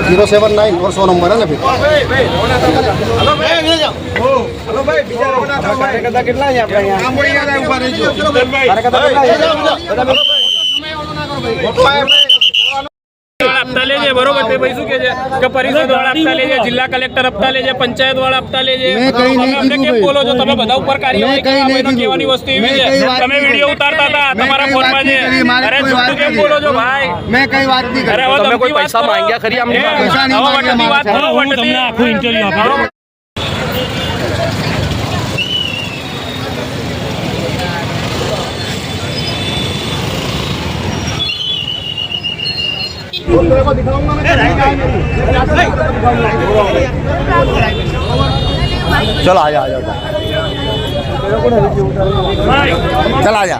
Zero seven nine ઓર સો number ને કેટલા હપ્તા લેજે બરોબર? તે ભાઈ શું કે છે? કે પરિષદ વાળા આપતા લેજે જિલ્લા કલેક્ટર હપ્તા લેજે પંચાયત વાળા આપતા લેજે મેં તમે કેમ બોલો છો? તમે બધા ઉપર કાર્યવાહી મેં કંઈ કરવા કહેવાની વસ્તુ એવી છે. તમે વીડિયો ઉતારતા હતા તમારા ફોનમાં છે અરે કોઈ કેમ બોલો છો ભાઈ? મેં કઈ વાત નહીં કરી. તમે કોઈ પૈસા માંગ્યા ખરી આમની પૈસા નહીં માંગ્યા વાત કરો, આખું interview આપી. चलो आ जा आ जा चल आ जा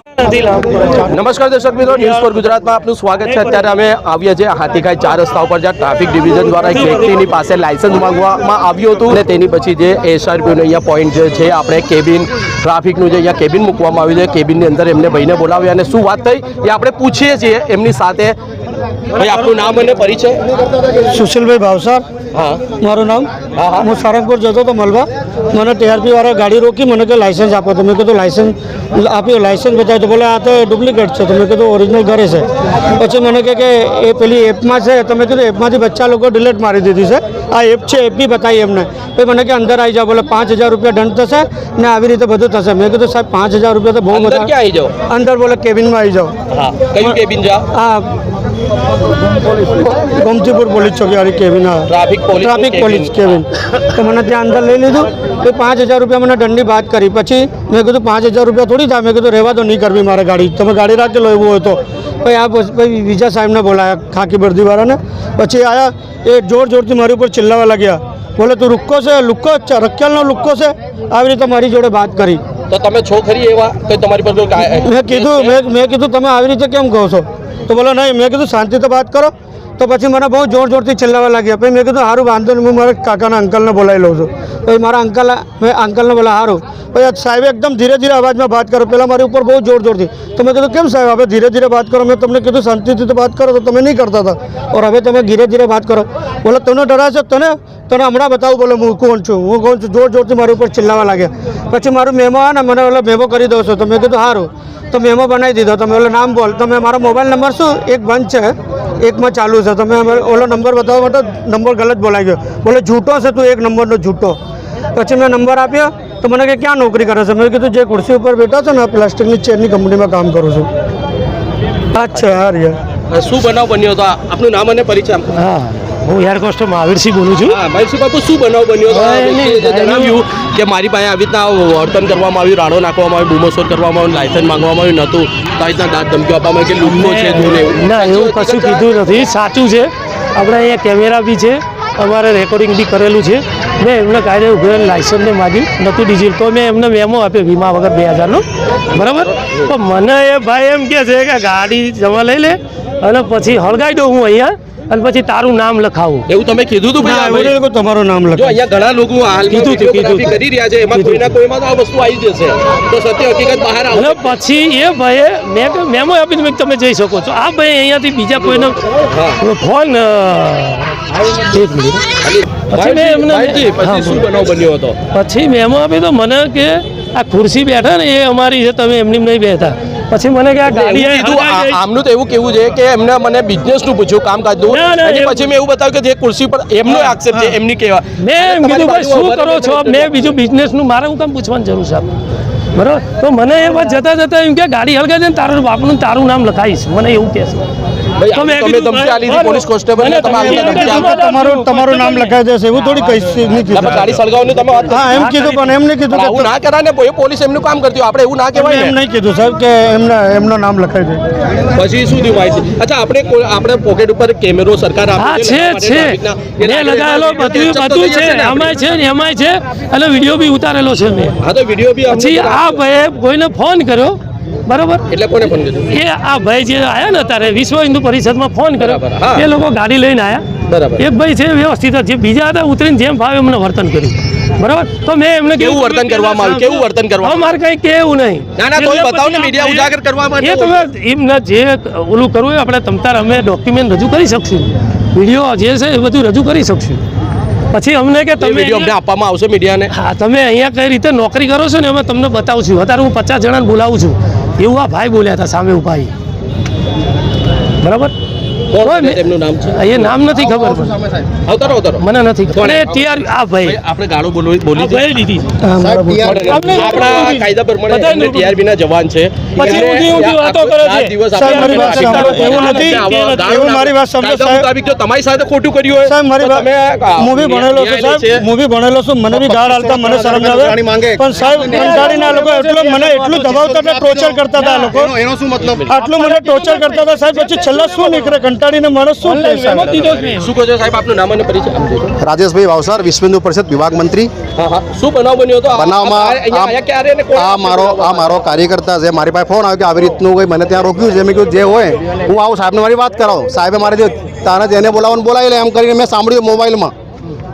નમસ્કાર દર્શક મિત્રો ન્યૂઝ ફોર ગુજરાતમાં આપનું સ્વાગત છે. અત્યારે અમે આવ્યા છીએ હાથીખાઈ ચાર રસ્તા ઉપર જ્યાં ટ્રાફિક ડિવિઝન દ્વારા એક વ્યક્તિની પાસે લાયસન્સ માંગવામાં આવ્યું હતું. અને તેની પછી જે એસઆરપીનું અહીંયા પોઈન્ટ જે છે આપણે કેબિન ટ્રાફિકનું જે અહીંયા કેબિન મૂકવામાં આવ્યું છે કેબિનની અંદર એમને ભાઈને બોલાવ્યા અને શું વાત થઈ એ આપણે પૂછીએ છીએ. એમની સાથે ભાઈ આપનું નામ અને પરિચય? સુશીલભાઈ ભાવસાર. હા. મારું નામ? હા, હા. હું સારંગપુર જતો હતો મલબા. મને ટીઆરપી વાળા ગાડી રોકી મને કે લાયસન્સ આપો. તો મેં કીધું લાયસન્સ આપ્યું લાયસન્સ બતાવ્યું તો બોલે આ તો ડુપ્લિકેટ છે. તો મેં કીધું ઓરિજિનલ ઘરે છે. પછી મને કહે કે એ પેલી એપમાં છે. તો મેં કીધું એપમાંથી બચ્ચા લોકો ડિલેટ મારી દીધી છે. આ એપ છે એપ બી બતાવી એમને. પછી મને કે અંદર આવી જાઓ. બોલે પાંચ હજાર રૂપિયા દંડ થશે ને આવી રીતે બધું થશે. મેં કીધું સાહેબ પાંચ હજાર રૂપિયા તો બહુ અંદર બધા અંદર બોલે કેબિનમાં આવી જાઓ. હા કેબિન જાઓ? આ ગોમતીપુર પોલીસ ચોકી વાળી cabin traffic police traffic police cabin તો મને ત્યાં અંદર લઈ લીધું. તો પાંચ હજાર રૂપિયા મને દંડની વાત કરી. પછી મેં કીધું પાંચ હજાર રૂપિયા થોડી થાય. મેં કીધું રહેવા તો નહીં કરવી મારે ગાડી. તમે ગાડી રાખેલો એવું હોય તો. પછી આ પછી બીજા સાહેબને બોલાયા ખાકી બરદીવાળાને. પછી આયા એ જોર જોરથી મારી ઉપર ચિલ્લાવા લાગ્યા. બોલે તું લુક્કો છે? લુક્કો? છે લુક્કો છે? આવી રીતે મારી જોડે વાત કરી. તો તમે છો ખરી એવા? તો તમારી કોઈ મેં કીધું, મેં મેં કીધું, તમે આવી રીતે કેમ કહો છો? તો બોલો, નહીં, મેં કીધું, શાંતિથી વાત કરો. તો પછી મને બહુ જોર જોરથી ચિલ્લાવા લાગ્યા. પછી મેં કીધું સારું વાંધો નહીં, હું મારા કાકાના અંકલને બોલાવી લઉં છું. પછી મારા અંકલ મેં અંકલને બોલા સારું પછી આ સાહેબે એકદમ ધીરે ધીરે અવાજમાં વાત કરો. પહેલાં મારી ઉપર બહુ જોર જોરથી તો મેં કીધું, કેમ સાહેબ, હવે ધીરે ધીરે વાત કરો. મેં તમને કીધું, શાંતિથી તો વાત કરો, તો તમે નહીં કરતા હતા. ઓર હવે તમે ધીરે ધીરે વાત કરો. બોલે, તને ડરાશે તને? તને હમણાં બતાવું. બોલે, હું કોણ છું? હું કોણ છું? જોર જોરથી મારી ઉપર ચિલ્લાવા લાગ્યા. પછી મારું મેમો આવે ને, મને ઓલો મેમો કરી દો છો. તો મેં કીધું સારું તો મેમો બનાવી દીધો. તમે ઓલો નામ બોલ. તમે મારો મોબાઈલ નંબર શું? એક બંધ છે. એકમાં ચાલુ છે. તમે અમે- ઓલો નંબર બતાવવા માટે નંબર ગલત બોલાઈ ગયો. બોલે જૂઠો છે તું એક નંબરનો જૂઠો. પછી મેં નંબર આપ્યો તો મને કે ક્યાં નોકરી કરે છે? મેં કીધું જે ખુરશી ઉપર બેઠા છો ને પ્લાસ્ટિકની ચેરની કંપનીમાં કામ કરું છું. અચ્છા હા યાર શું બનાવ બન્યો હતો? આપનું નામ અને પરિચય હા. હું યાર કોસ્ટર મહાવીરસિંહ બોલું છું. મહાવીરસિંહ બાપુ શું બનાવ બન્યો? જણાવ્યું કે મારી પાસે આવી રીતના વર્તન કરવામાં આવ્યું રાડો નાખવામાં આવ્યો બૂમોસોર કરવામાં આવ્યું લાયસન્સ માંગવામાં આવ્યું નહોતું. તો આવી રીતના દાંત ધમકી આપવામાં કે લુલ્લો છે તું ને એવું. કશું કીધું નથી. સાચું છે. આપણે અહીંયા કેમેરા બી છે. અમારે રેકોર્ડિંગ બી કરેલું છે. મેં એમને કાયદે ઉભેલ લાયસન્સને માગ્યું. નહોતું ડીઝલ તો મેં એમને મેમો આપ્યો વીમા વગર બે હજારનો. બરાબર? પણ મને એ ભાઈ એમ કહે છે કે ગાડી જમા લઈ લે. અને પછી હળગાઈ દઉં હું અહીંયા. અને પછી તારું નામ લખાવું. એવું તમે કીધું હતું ભાઈ એવું તમારું નામ જો લખો અહીંયા ઘણા લોકો કીધું હતું, કીધું કરી રહ્યા છે એમાં. કોઈના કોઈમાં આ વસ્તુ આવી જશે. તો સત્ય હકીકત બહાર આવે પછી એ ભાઈએ મેં મેમો આપી દીધું તમે જઈ શકો છો. આ ભાઈ અહીંયાથી બીજા કોઈનો ફોન એક મિનિટ. પછી મેં એમને પછી શું. બનાવ બન્યો હતો? પછી મેમો આપી તો મને કે આ ખુરશી બેઠા ને એ અમારી છે તમે એમની નહીં બેઠા. પછી મને કે આ ગાડી આમનું તો એવું કેવું છે કે એમને મને બિઝનેસનું પૂછ્યું કામકાજનું કાજ ના, અને પછી મેં એવું બતાવ્યું કે જે ખુરશી પર એમનો આક્ષેપ છે એમની કહેવા. મેં કીધું ભાઈ શું કરો છો? મેં બીજું બિઝનેસનું મારે હું કામ પૂછવાની જરૂર છે બરાબર? તો મને એ વાત જતા જતા એમ કે ગાડી હળગાઈ દે ને તારું બાપનું તારું નામ લખાઈશ. મને એવું કહે છે. ભાઈ, તો મેં તમે ધમકી હતી પોલીસ તમે. તમારું તમારું નામ લખાઈ જશે એવું થોડી કહીશ નહીં ના, ગાડી તમે વાત હા એમ કીધું પણ એમ નહીં પણ કીધું કે ના કરાય ને એ પોલીસ એમનું કામ કરતી આપણે એવું ના કહેવાય એમ નહીં કીધું સાહેબ કે એમના એમનું નામ લખાઈ જાય પછી શું થયું માહિતી અચ્છા આપણે આપણે પોકેટ ઉપર કેમેરો સરકાર આપે છે છે લગાવેલો બધું બધું છે આમાંય છે ને છે. અને વીડિયો બી ઉતારેલો છે મેં. હા તો વીડિયો બી પછી આ. ભાઈએ કોઈને ફોન કર્યો? બરોબર? એટલે કોને ફોન કર્યો? એ આ ભાઈ જે આવ્યા ને અત્યારે વિશ્વ હિન્દુ પરિષદમાં ફોન કર્યો. એ લોકો ગાડી લઈને આવ્યા બરાબર. એક ભાઈ છે વ્યવસ્થિત જે. બીજા હતા ઉતરીને જેમ ફાવે એમને વર્તન કર્યું. બરાબર? તો મેં એમને કેવું વર્તન કરવામાં આવ્યું? કેવું વર્તન કરવામાં હવે મારે કઈ કેવું નહીં. ના, ના, તોય બતાવો ને, મીડિયા ઉજાગર કરવા માટે એ તમે એમને જે ઓલું કરવું આપણે તમતાર અમે ડોક્યુમેન્ટ રજૂ કરી શકશું. વીડિયો જે છે એ બધું રજૂ કરી શકશું. પછી અમને કે તમે વીડિયો અમને આપવામાં આવશે મીડિયાને હા તમે અહીંયા કઈ રીતે નોકરી કરો છો ને અમે તમને બતાવું છું. અત્યારે હું પચાસ જણાને બોલાવું છું. એવું આ ભાઈ બોલ્યા હતા સામે ઉભાઈ બરાબર? કોણ કોઈ છે? મેં- એમનું નામ છે? એ નામ નથી ખબર અવતારો અવતારો. મને નથી ખબર. કોણ? આ ભાઈ. ભાઈ, આપણે ગાળો બોલવી બોલી ભાઈ દીધી આપણા કાયદા પ્રમાણે બધાને ના જવાન છે. પછી ઊંધી ઊંધી વાતો કરે છે. દિવસ સાહેબ, આપણે મારી વાત ટ્રાફિક સાંભળો. એવું નથી. એવું મારી વાત સમજો, સાહેબ. જો તમારી સાથે ખોટું કર્યું હોય સાહેબ મારી વાત હું બી ભણેલો છું સાહેબ. હું બી ભણેલો છું મને બી ગાળ હાલતા મને શરમ આવે. પણ સાહેબ કંટાળીને લોકો એટલો મને એટલું દબાવતા હતા ટોર્ચર કરતા હતા લોકો. એનો શું મતલબ? આટલું મને ટોર્ચર કરતા હતા સાહેબ પછી છેલ્લા શું નીકળે કંટાળીને માણસ શું કહો છો સાહેબ? આપનું નામ અને પરિચય રાજેશભાઈ વાવસર વિશ્વેન્દુ પરિષદ વિભાગ મંત્રી. હા હા. શું બનાવ બન્યો હતો? આ- બનાવમાં મારો આ મારો કાર્યકર્તા છે. મારી પાસે ફોન આવ્યો કે આવી રીતનું કોઈ મને ત્યાં રોક્યું છે. મેં કીધું જે હોય હું આવું. સાહેબને મારી વાત કરાવો. સાહેબે મારે જે તાને જેને બોલાવવાનું બોલાવી લે. એમ કરીને મેં સાંભળ્યું મોબાઈલમાં.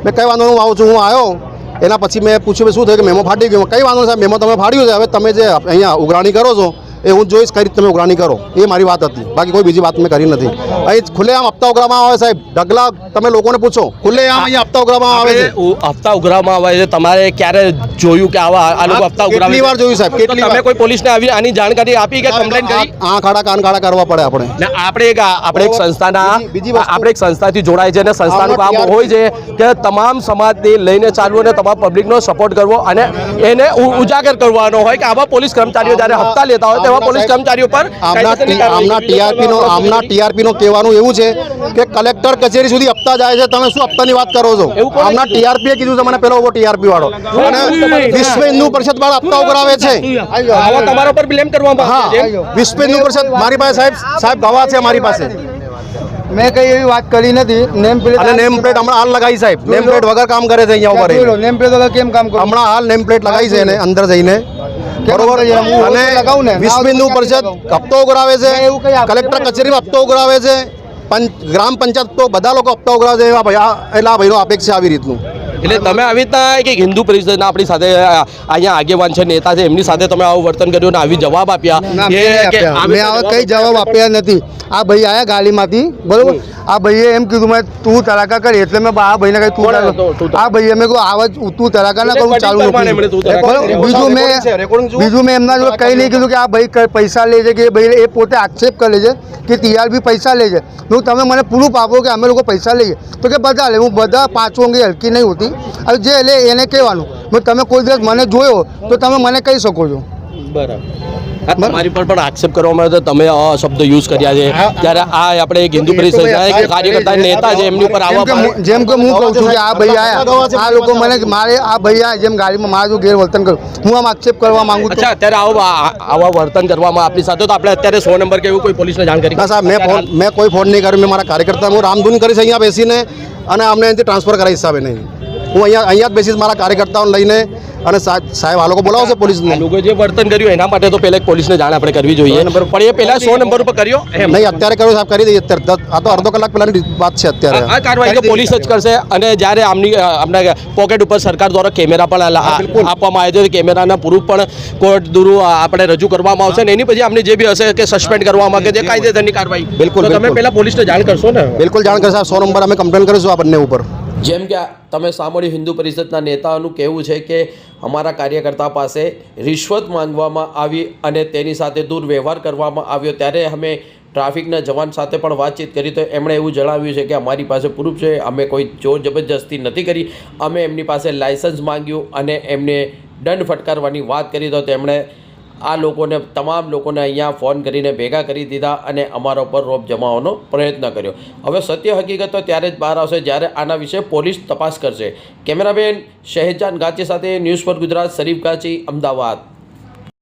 મેં કઈ વાંધો નહીં, હું આવું છું હું આવ્યો. એના પછી મેં પૂછ્યું શું થયું કે મેમો ફાટી ગયો. કઈ વાંધો નહીં સાહેબ મેમો તમે ફાડ્યું છે. હવે તમે જે અહીંયા ઉઘરાણી કરો છો એ હું જોઈશ કઈ રીતે તમે ઉઘરાણી કરો. એ મારી વાત હતી. બાકી કોઈ બીજી વાત મેં કરી નથી. અહીં ખુલ્લેઆમ હપ્તા ઉઘરાવવામાં આવે સાહેબ. ઢગલા તમે લોકોને પૂછો. ખુલ્લેઆમ અહીંયા હપ્તા ઉઘરાવવામાં આવે છે. હપ્તા ઉઘરાવવામાં આવે છે. તમારે ક્યારે જોયું કે આવા આ લોકો હપ્તા ઉઘરાવે કેટલી વાર જોયું સાહેબ, કેટલી તમે કોઈ પોલીસને આવી આની જાણકારી આપી કે કમ્પ્લેન કરી? આ ખાડા કાન ખાડા કરવા પડે આપણે. ને આપણે એક આપણે એક સંસ્થાના બીજી- વાર આપણે એક સંસ્થાથી જોડાય છે અને સંસ્થાનું કામ હોય છે કે તમામ સમાજને લઈને ચાલવું અને તમામ પબ્લિકનો સપોર્ટ કરવો અને એને ઉજાગર કરવાનો હોય કે આવા પોલીસ કર્મચારીઓ જ્યારે હપ્તા લેતા હોય તેવા પોલીસ કર્મચારીઓ પર આમના આમના કાર્યવાહી ટીઆરપી નો આમના ટીઆરપી નો કહેવાનું એવું છે કે કલેક્ટર કચેરી સુધી હપ્તા જાય છે. તમે શું હપ્તાની વાત કરો છો? આમના ટીઆરપી કીધું તમને પેલો ઊભો ટીઆરપી વાળો અને વિશ્વ હિન્દુ પરિષદ વાળા હપ્તા કરાવે છે. આવા તમારા પર બ્લેમ કરવામાં હા વિશ્વ હિન્દુ પરિષદ મારી પાસે સાહેબ સાહેબ ગવા છે મારી પાસે. મેં કઈ એવી વાત કરી નથી. નેમ પ્લેટ અને નેમ પ્લેટ હમણાં હાલ લગાવી સાહેબ. નેમ પ્લેટ વગર કામ કરે છે અહીંયા ઉપર નેમ પ્લેટ વગર કેમ કામ કરું? હમણાં હાલ નેમ પ્લેટ લગાવી છે એને અંદર જઈને. બરોબર. અને વીસ ના, પરિષદ હપ્તો ઉઘરાવે છે. કલેક્ટર કચેરીમાં હપ્તો ઉઘરાવે છે. પંચ ગ્રામ પંચાયત તો બધા લોકો હપ્તા ઉઘરાવે છે એવા એટલે આ ભાઈનો અપેક્ષા આવી રીતનું. એટલે તમે આવી રીતના કે હિન્દુ પરિષદના આપણી સાથે અહીંયા આગેવાન છે નેતા છે એમની સાથે તમે આવું વર્તન કર્યું અને આવી જવાબ આપ્યા મેં. આવી કઈ જવાબ આપ્યા નથી. આ ભાઈ આયા ગાડીમાંથી બરોબર? આ ભાઈએ એમ કીધું મેં તું તરાકા કરી એટલે મેં આ ભાઈને કઈ તું? આ ભાઈએ મેં કહ્યું આવા તું તરાકા ના કરું ચાલુ. બીજું મેં. બીજું મેં એમના જોડે કઈ નહીં કીધું કે આ ભાઈ પૈસા લે છે કે ભાઈ એ પોતે આક્ષેપ કરે છે કે ટીઆરપી પૈસા લે છે. હું તમે મને પ્રૂફ આપો કે અમે લોકો પૈસા લઈએ. તો કે બધા લે હું બધા પાંચો અંગે હલકી નહીં હોતી. હવે જે લે એને કહેવાનું. તમે કોઈ દિવસ મને જોયો તો તમે મને કહી શકો છો. બરાબર. આ તમારી પર પણ આક્ષેપ કરવામાં આવ્યો તો તમે આ શબ્દ યુઝ કર્યા છે. ત્યારે આ આપણે એક હિન્દુ પરિષદના એક કાર્યકર્તા નેતા છે એમની ઉપર જેમ આવા જેમ કે હું કહું છું કે આ ભાઈ આયા. આ લોકો મને મારે આ ભાઈ આયા જેમ ગાડીમાં મારું જો ગેરવર્તન કર્યું હું આમ આક્ષેપ કરવા માંગુ છું. અચ્છા અત્યારે આવો આ- આવા વર્તન કરવામાં આપણી સાથે તો આપણે અત્યારે સો નંબર કે એવું કોઈ પોલીસને જાણ કરી? ના સાહેબ મેં ફોન મેં કોઈ ફોન નહીં કર્યો મેં મારા કાર્યકર્તા હું રામધૂન કરીશ અહીંયા બેસીને અને અમને અહીંથી ટ્રાન્સફર કરાવીશ સાહેબ નહીં હું અહીંયા અહીંયા જ બેસીશ મારા કાર્યકર્તાઓને લઈને અને સાહેબ આ લોકો બોલાવશે પોલીસને? લોકોએ જે વર્તન કર્યું એના માટે તો પહેલાં પોલીસને જાણ આપણે કરવી જોઈએ. પણ એ પહેલાં સો નંબર ઉપર કર્યો? નહીં અત્યારે કર્યો સાહેબ કરી દઈએ. અત્યારે આ તો અડધો કલાક પહેલાની વાત છે અત્યારે. આ કાર્યવાહી તો પોલીસ જ કરશે અને જ્યારે આમની આપણા પોકેટ ઉપર સરકાર દ્વારા કેમેરા પણ આપવામાં આવે છે કેમેરાના પ્રૂફ પણ કોર્ટ દૂર આપણે રજૂ કરવામાં આવશે અને એની પછી આમને જે બી હશે કે સસ્પેન્ડ કરવામાં કે જે કાયદેસરની કાર્યવાહી. બિલકુલ, તો તમે પહેલાં પોલીસને જાણ કરશો ને બિલકુલ જાણ કરશે સાહેબ સો નંબર અમે કમ્પ્લેન કરીશું આ બંને ઉપર. જેમ કે તમે સાંભળ્યું હિન્દુ પરિષદના નેતાઓનું કહેવું છે કે અમારા કાર્યકર્તા પાસે રિશ્વત માંગવામાં આવી અને તેની સાથે દુર્વ્યવહાર કરવામાં આવ્યો. ત્યારે અમે ટ્રાફિકના જવાન સાથે પણ વાતચીત કરી તો એમણે એવું જણાવ્યું છે કે અમારી પાસે પ્રૂફ છે, અમે કોઈ જોર જબરજસ્તી નથી કરી, અમે એમની પાસે લાયસન્સ માંગ્યું અને એમને દંડ ફટકારવાની વાત કરી તો તેમણે આ લોકોને, તમામ લોકોને અહીંયા ફોન કરીને ભેગા કરી દીધા અને અમારા ઉપર રોપ જમાવવાનો પ્રયત્ન કર્યો. હવે સત્ય હકીકત તો ત્યારે જ બહાર આવશે જ્યારે આના વિશે પોલીસ તપાસ કરશે. કેમેરાબેન શહેજાન ગાચી સાથે ન્યૂઝ પર ગુજરાત, શરીફ ગાચી, અમદાવાદ.